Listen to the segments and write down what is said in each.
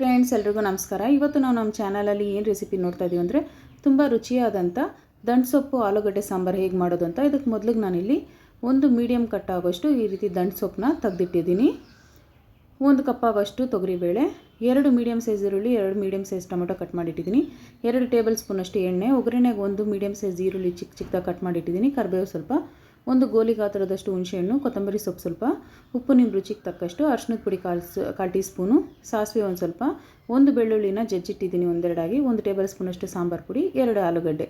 Friends, ಎಲ್ರಿಗೂ ನಮಸ್ಕಾರ. ಇವತ್ತು ನಾವು ನಮ್ಮ ಚಾನಲಲ್ಲಿ ಏನು ರೆಸಿಪಿ ನೋಡ್ತಾ ಇದ್ದೀವಿ ಅಂದರೆ ತುಂಬ ರುಚಿಯಾದಂಥ ದಂಟು ಸೊಪ್ಪು, ಆಲೂಗಡ್ಡೆ ಸಾಂಬಾರು ಹೇಗೆ ಮಾಡೋದು ಅಂತ. ಇದಕ್ಕೆ ಮೊದಲಿಗೆ ನಾನಿಲ್ಲಿ ಒಂದು ಮೀಡಿಯಮ್ ಕಟ್ ಆಗೋಷ್ಟು ಈ ರೀತಿ ದಂಟು ಸೊಪ್ಪನ್ನ ತೆಗೆದಿಟ್ಟಿದ್ದೀನಿ. ಒಂದು ಕಪ್ ಆಗೋಷ್ಟು ತೊಗರಿಬೇಳೆ, ಎರಡು ಮೀಡಿಯಮ್ ಸೈಜ್ ಈರುಳ್ಳಿ, ಎರಡು ಮೀಡಿಯಮ್ ಸೈಜ್ ಟೊಮೊಟೊ ಕಟ್ ಮಾಡಿಟ್ಟಿದ್ದೀನಿ. ಎರಡು ಟೇಬಲ್ ಸ್ಪೂನಷ್ಟು ಎಣ್ಣೆ, ಒಗ್ಗರಣೆಗೆ ಒಂದು ಮೀಡಿಯಮ್ ಸೈಜ್ ಈರುಳ್ಳಿ ಚಿಕ್ಕ ಚಿಕ್ಕದಾಗಿ ಕಟ್ ಮಾಡಿಟ್ಟಿದ್ದೀನಿ. ಕರಿಬೇವು ಸ್ವಲ್ಪ ಒಂದು ಗೋಲಿ ಗಾತ್ರದಷ್ಟು ಹುಣಸೆಹಣ್ಣು, ಕೊತ್ತಂಬರಿ ಸೊಪ್ಪು ಸ್ವಲ್ಪ, ಉಪ್ಪು ನಿಮ್ಮ ರುಚಿಗೆ ತಕ್ಕಷ್ಟು ಅರ್ಶಿನದ ಪುಡಿ ಕಾಲು ಕಾಲು ಟೀ ಸ್ಪೂನು, ಸಾಸಿವೆ ಒಂದು ಸ್ವಲ್ಪ, ಒಂದು ಬೆಳ್ಳುಳ್ಳಿನ ಜಜ್ಜಿಟ್ಟಿದ್ದೀನಿ ಒಂದೆರಡಾಗಿ, ಒಂದು ಟೇಬಲ್ ಸ್ಪೂನಷ್ಟು ಸಾಂಬಾರು ಪುಡಿ, ಎರಡು ಆಲೂಗಡ್ಡೆ.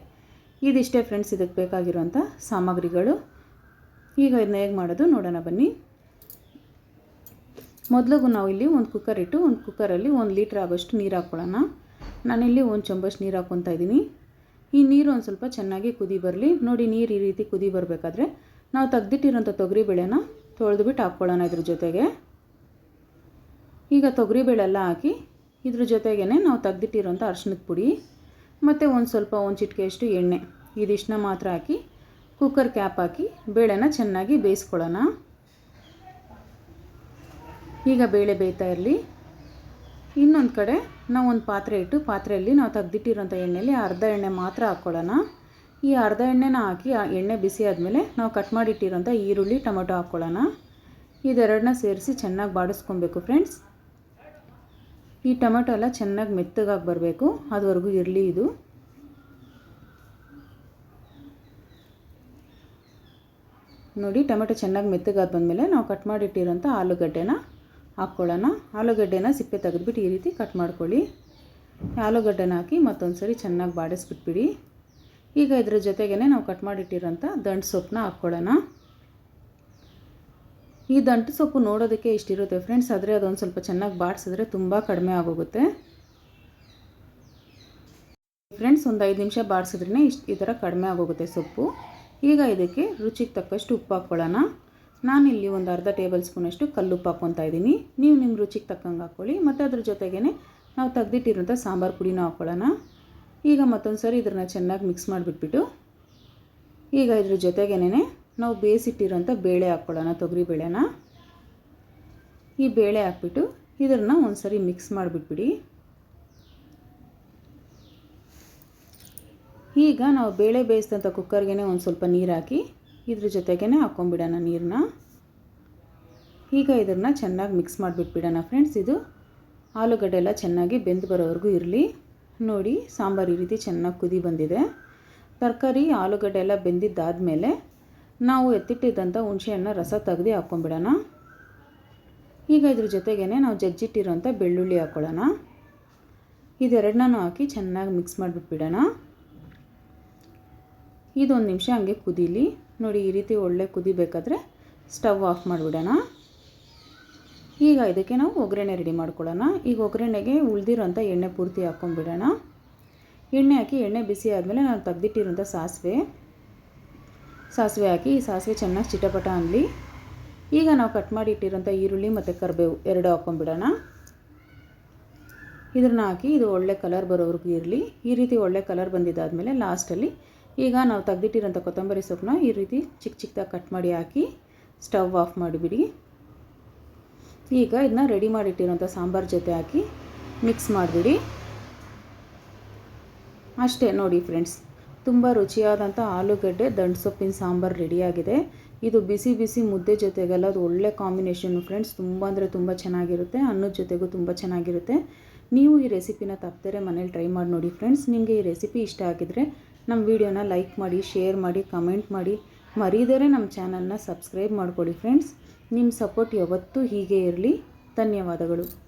ಇದಿಷ್ಟೇ ಫ್ರೆಂಡ್ಸ್, ಇದಕ್ಕೆ ಬೇಕಾಗಿರುವಂಥ ಸಾಮಗ್ರಿಗಳು. ಈಗ ಇದನ್ನ ಹೇಗೆ ಮಾಡೋದು ನೋಡೋಣ ಬನ್ನಿ. ಮೊದಲಿಗೂ ನಾವು ಇಲ್ಲಿ ಒಂದು ಕುಕ್ಕರ್ ಇಟ್ಟು, ಒಂದು ಕುಕ್ಕರಲ್ಲಿ ಒಂದು ಲೀಟ್ರ್ ಆಗೋಷ್ಟು ನೀರು ಹಾಕ್ಕೊಳ್ಳೋಣ. ನಾನಿಲ್ಲಿ ಒಂದು ಚಮಚ ನೀರು ಹಾಕ್ಕೊತಾ ಇದ್ದೀನಿ. ಈ ನೀರು ಒಂದು ಸ್ವಲ್ಪ ಚೆನ್ನಾಗಿ ಕುದಿ ಬರಲಿ. ನೋಡಿ ನೀರು ಈ ರೀತಿ ಕುದಿ ಬರಬೇಕಾದ್ರೆ ನಾವು ತೆಗ್ದಿಟ್ಟಿರೋಂಥ ತೊಗರಿಬೇಳೆನ ತೊಳೆದುಬಿಟ್ಟು ಹಾಕ್ಕೊಳ್ಳೋಣ ಇದ್ರ ಜೊತೆಗೆ. ಈಗ ತೊಗರಿಬೇಳೆ ಎಲ್ಲ ಹಾಕಿ ಇದ್ರ ಜೊತೆಗೇ ನಾವು ತೆಗ್ದಿಟ್ಟಿರೋಂಥ ಅರ್ಶಿನದ ಪುಡಿ ಮತ್ತು ಒಂದು ಸ್ವಲ್ಪ ಒಂದು ಚಿಟಿಕೆಯಷ್ಟು ಎಣ್ಣೆ. ಇದಿಷ್ಟನ್ನ ಮಾತ್ರ ಹಾಕಿ ಕುಕ್ಕರ್ ಕ್ಯಾಪ್ ಹಾಕಿ ಬೇಳೆನ ಚೆನ್ನಾಗಿ ಬೇಯಿಸ್ಕೊಳ್ಳೋಣ. ಈಗ ಬೇಳೆ ಬೇಯ್ತಾ ಇರಲಿ. ಇನ್ನೊಂದು ಕಡೆ ನಾವು ಒಂದು ಪಾತ್ರೆ ಇಟ್ಟು ಪಾತ್ರೆಯಲ್ಲಿ ನಾವು ತೆಗ್ದಿಟ್ಟಿರೋಂಥ ಎಣ್ಣೆಯಲ್ಲಿ ಅರ್ಧ ಎಣ್ಣೆ ಮಾತ್ರ ಹಾಕ್ಕೊಳ್ಳೋಣ. ಈ ಅರ್ಧ ಎಣ್ಣೆನ ಹಾಕಿ, ಆ ಎಣ್ಣೆ ಬಿಸಿ ಆದಮೇಲೆ ನಾವು ಕಟ್ ಮಾಡಿಟ್ಟಿರೋಂಥ ಈರುಳ್ಳಿ, ಟೊಮೊಟೊ ಹಾಕ್ಕೊಳ್ಳೋಣ ಇದೆರಡನ್ನ ಸೇರಿಸಿ ಚೆನ್ನಾಗಿ ಬಾಡಿಸ್ಕೊಬೇಕು ಫ್ರೆಂಡ್ಸ್ ಈ ಟೊಮೆಟೊ ಎಲ್ಲ ಚೆನ್ನಾಗಿ ಮೆತ್ತಗಾಗಿ ಬರಬೇಕು. ಅದುವರೆಗೂ ಇರಲಿ ಇದು. ನೋಡಿ, ಟೊಮೆಟೊ ಚೆನ್ನಾಗಿ ಮೆತ್ತಗಾದ ಬಂದಮೇಲೆ ನಾವು ಕಟ್ ಮಾಡಿಟ್ಟಿರೋಂಥ ಆಲೂಗಡ್ಡೆನ ಹಾಕ್ಕೊಳ್ಳೋಣ ಆಲೂಗಡ್ಡೆನ ಸಿಪ್ಪೆ ತೆಗೆದ್ಬಿಟ್ಟು ಈ ರೀತಿ ಕಟ್ ಮಾಡ್ಕೊಳ್ಳಿ. ಆಲೂಗಡ್ಡೆನ ಹಾಕಿ ಮತ್ತೊಂದು ಸರಿ ಚೆನ್ನಾಗಿ ಬಾಡಿಸ್ಬಿಟ್ಬಿಡಿ. ಈಗ ಇದ್ರ ಜೊತೆಗೇ ನಾವು ಕಟ್ ಮಾಡಿಟ್ಟಿರೋಂಥ ದಂಟು ಸೊಪ್ಪನ್ನ ಹಾಕ್ಕೊಳ್ಳೋಣ. ಈ ದಂಟು ಸೊಪ್ಪು ನೋಡೋದಕ್ಕೆ ಇಷ್ಟಿರುತ್ತೆ ಫ್ರೆಂಡ್ಸ್, ಆದರೆ ಅದೊಂದು ಸ್ವಲ್ಪ ಚೆನ್ನಾಗಿ ಬಾಡಿಸಿದ್ರೆ ತುಂಬ ಕಡಿಮೆ ಆಗೋಗುತ್ತೆ. ಫ್ರೆಂಡ್ಸ್, ಒಂದು ಐದು ನಿಮಿಷ ಬಾಡಿಸಿದ್ರೇ ಇಷ್ಟು ಈ ಥರ ಕಡಿಮೆ ಆಗೋಗುತ್ತೆ ಸೊಪ್ಪು. ಈಗ ಇದಕ್ಕೆ ರುಚಿಗೆ ತಕ್ಕಷ್ಟು ಉಪ್ಪು ಹಾಕ್ಕೊಳ್ಳೋಣ. ಇಲ್ಲಿ ಒಂದು ಅರ್ಧ ಟೇಬಲ್ ಸ್ಪೂನಷ್ಟು ಕಲ್ಲುಪ್ಪು ಹಾಕ್ಕೊತಾ ಇದ್ದೀನಿ. ನೀವು ನಿಮ್ಮ ರುಚಿಗೆ ತಕ್ಕಂಗೆ ಹಾಕ್ಕೊಳ್ಳಿ. ಮತ್ತು ಅದ್ರ ಜೊತೆಗೇ ನಾವು ತೆಗ್ದಿಟ್ಟಿರೋಂಥ ಸಾಂಬಾರು ಪುಡಿನೂ ಹಾಕ್ಕೊಳ್ಳೋಣ. ಈಗ ಮತ್ತೊಂದು ಸರಿ ಇದನ್ನು ಚೆನ್ನಾಗಿ ಮಿಕ್ಸ್ ಮಾಡಿಬಿಟ್ಬಿಟ್ಟು ಈಗ ಇದ್ರ ಜೊತೆಗೇನೆ ನಾವು ಬೇಯಿಸಿಟ್ಟಿರೋಂಥ ಬೇಳೆ ಹಾಕ್ಕೊಳ್ಳೋಣ, ತೊಗರಿ ಬೇಳೆನ. ಈ ಬೇಳೆ ಹಾಕ್ಬಿಟ್ಟು ಇದನ್ನು ಒಂದು ಸರಿ ಮಿಕ್ಸ್ ಮಾಡಿಬಿಟ್ಬಿಡಿ. ಈಗ ನಾವು ಬೇಳೆ ಬೇಯಿಸಿದಂಥ ಕುಕ್ಕರ್ಗೆ ಒಂದು ಸ್ವಲ್ಪ ನೀರು ಹಾಕಿ ಇದ್ರ ಜೊತೆಗೇ ಹಾಕ್ಕೊಂಬಿಡೋಣ ನೀರನ್ನ ಈಗ ಇದನ್ನು ಚೆನ್ನಾಗಿ ಮಿಕ್ಸ್ ಮಾಡಿಬಿಟ್ಬಿಡೋಣ ಫ್ರೆಂಡ್ಸ್ ಇದು ಆಲೂಗಡ್ಡೆ ಎಲ್ಲ ಚೆನ್ನಾಗಿ ಬೆಂದು ಬರೋವರೆಗೂ ಇರಲಿ. ನೋಡಿ, ಸಾಂಬಾರು ಈ ರೀತಿ ಚೆನ್ನಾಗಿ ಕುದಿ ಬಂದಿದೆ. ತರಕಾರಿ, ಆಲೂಗಡ್ಡೆ ಎಲ್ಲ ಬೆಂದಿದ್ದಾದಮೇಲೆ ನಾವು ಎತ್ತಿಟ್ಟಿದ್ದಂಥ ಹುಣಸೆಹಣ್ಣ ರಸ ತೆಗೆದು ಹಾಕ್ಕೊಂಬಿಡೋಣ. ಈಗ ಇದ್ರ ಜೊತೆಗೇ ನಾವು ಜಜ್ಜಿಟ್ಟಿರೋಂಥ ಬೆಳ್ಳುಳ್ಳಿ ಹಾಕ್ಕೊಳ್ಳೋಣ. ಇದೆರಡನ್ನೂ ಹಾಕಿ ಚೆನ್ನಾಗಿ ಮಿಕ್ಸ್ ಮಾಡಿಬಿಟ್ಬಿಡೋಣ. ಇದೊಂದು ನಿಮಿಷ ಹಂಗೆ ಕುದೀಲಿ. ನೋಡಿ, ಈ ರೀತಿ ಒಳ್ಳೆ ಕುದಿಬೇಕಾದ್ರೆ ಸ್ಟವ್ ಆಫ್ ಮಾಡಿಬಿಡೋಣ. ಈಗ ಇದಕ್ಕೆ ನಾವು ಒಗ್ಗರಣೆ ರೆಡಿ ಮಾಡ್ಕೊಳ್ಳೋಣ. ಈಗ ಒಗ್ಗರಣೆಗೆ ಉಳಿದಿರೋಂಥ ಎಣ್ಣೆ ಪೂರ್ತಿ ಹಾಕ್ಕೊಂಡ್ಬಿಡೋಣ. ಎಣ್ಣೆ ಹಾಕಿ ಎಣ್ಣೆ ಬಿಸಿ ಆದಮೇಲೆ ನಾನು ತೆಗ್ದಿಟ್ಟಿರೋಂಥ ಸಾಸಿವೆ. ಸಾಸಿವೆ ಹಾಕಿ ಈ ಸಾಸಿವೆ ಚೆನ್ನಾಗಿ ಚಿಟಪಟ ಅನ್ನಲಿ ಈಗ ನಾವು ಕಟ್ ಮಾಡಿ ಇಟ್ಟಿರೋಂಥ ಈರುಳ್ಳಿ ಮತ್ತು ಕರಿಬೇವು ಎರಡು ಹಾಕ್ಕೊಂಬಿಡೋಣ ಇದನ್ನು ಹಾಕಿ ಇದು ಒಳ್ಳೆ ಕಲರ್ ಬರೋವರೆಗೂ ಇರಲಿ. ಈ ರೀತಿ ಒಳ್ಳೆ ಕಲರ್ ಬಂದಿದ್ದಾದಮೇಲೆ ಲಾಸ್ಟಲ್ಲಿ ಈಗ ನಾವು ತೆಗ್ದಿಟ್ಟಿರೋಂಥ ಕೊತ್ತಂಬರಿ ಸೊಪ್ಪನ್ನ ಈ ರೀತಿ ಚಿಕ್ಕ ಚಿಕ್ಕದಾಗಿ ಕಟ್ ಮಾಡಿ ಹಾಕಿ ಸ್ಟವ್ ಆಫ್ ಮಾಡಿಬಿಡಿ. ಈಗ ಇದನ್ನ ರೆಡಿ ಮಾಡಿಟ್ಟಿರೋಂಥ ಸಾಂಬಾರು ಜೊತೆ ಹಾಕಿ ಮಿಕ್ಸ್ ಮಾಡಿಬಿಡಿ. ಅಷ್ಟೇ ನೋಡಿ ಫ್ರೆಂಡ್ಸ್ ತುಂಬ ರುಚಿಯಾದಂಥ ಆಲೂಗಡ್ಡೆ ದಂಡ ಸೊಪ್ಪಿನ ಸಾಂಬಾರು ರೆಡಿಯಾಗಿದೆ ಇದು ಬಿಸಿ ಬಿಸಿ ಮುದ್ದೆ ಜೊತೆಗೆಲ್ಲ ಅದು ಒಳ್ಳೆ ಕಾಂಬಿನೇಷನ್ನು ಫ್ರೆಂಡ್ಸ್ ತುಂಬ ಅಂದರೆ ತುಂಬ ಚೆನ್ನಾಗಿರುತ್ತೆ, ಅನ್ನದ ಜೊತೆಗೂ ತುಂಬ ಚೆನ್ನಾಗಿರುತ್ತೆ. ನೀವು ಈ ರೆಸಿಪಿನ ತಪ್ಪದರೆ ಮನೇಲಿ ಟ್ರೈ ಮಾಡಿ ನೋಡಿ ಫ್ರೆಂಡ್ಸ್ ನಿಮಗೆ ಈ ರೆಸಿಪಿ ಇಷ್ಟ ಆಗಿದ್ರೆ ನಮ್ಮ ವಿಡಿಯೋನ ಲೈಕ್ ಮಾಡಿ ಶೇರ್ ಮಾಡಿ ಕಮೆಂಟ್ ಮಾಡಿ. ಮರೀದರೆ ನಮ್ಮ ಚಾನಲ್ನ ಸಬ್ಸ್ಕ್ರೈಬ್ ಮಾಡಿಕೊಡಿ ಫ್ರೆಂಡ್ಸ್. ನಿಮ್ಮ ಸಪೋರ್ಟ್ ಯಾವತ್ತೂ ಹೀಗೆ ಇರಲಿ. ಧನ್ಯವಾದಗಳು.